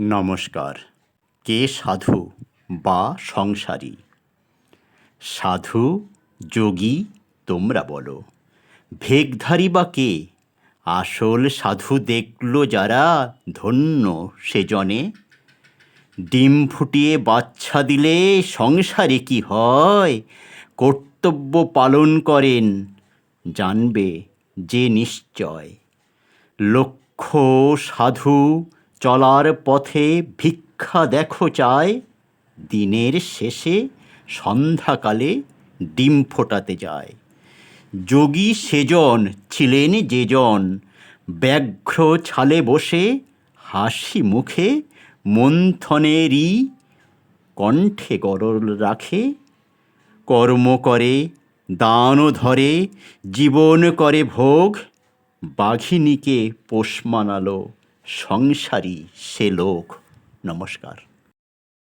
নমস্কার। কে সাধু বা সংসারী? সাধু, যোগী, তোমরা বলো। ভেগধারী বা কে? আসল সাধু দেখল যারা, ধন্য সে জনে ডিম ফুটিয়ে বাচ্চা দিলে সংসারে কি হয়? কর্তব্য পালন করেন, জানবে যে নিশ্চয়। লক্ষ্য সাধু চলার পথে ভিক্ষা দেখো চায়, দিনের শেষে সন্ধ্যাকালে ডিম ফোটাতে যায়। যোগী সেজন ছিলেন যেজন, ব্যাঘ্র ছালে বসে হাসি মুখে মন্থনেরই কণ্ঠে গরল রাখে। কর্ম করে, দানও ধরে, জীবন করে ভোগ, বাঘিনীকে পোষ মানালো। সংসারী সে লোক। নমস্কার।